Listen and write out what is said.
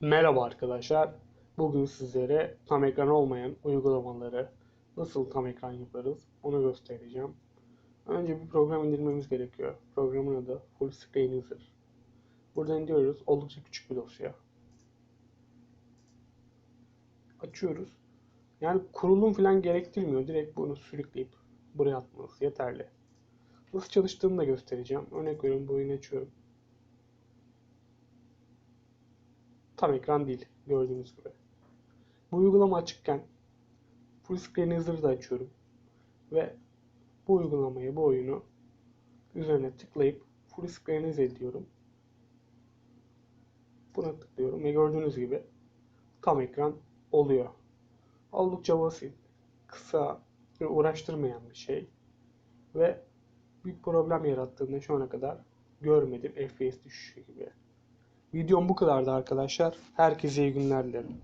Merhaba arkadaşlar. Bugün sizlere tam ekran olmayan uygulamaları nasıl tam ekran yaparız onu göstereceğim. Önce bir program indirmemiz gerekiyor. Programın adı Full Screen User. Buradan diyoruz oldukça küçük bir dosya. Açıyoruz. Yani kurulum falan gerektirmiyor. Direkt bunu sürükleyip buraya atmanız yeterli. Nasıl çalıştığını da göstereceğim. Örnek veriyorum bu açıyorum. Tam ekran değil gördüğünüz gibi. Bu uygulama açıkken Full Screen da açıyorum. Ve bu uygulamayı, bu oyunu üzerine tıklayıp Full Screenize ediyorum. Buna tıklıyorum ve gördüğünüz gibi tam ekran oluyor. Oldukça basit, kısa ve uğraştırmayan bir şey. Ve bir problem yarattığında şu ana kadar görmedim FPS düşüşü. Videom bu kadardı arkadaşlar. Herkese iyi günler dilerim.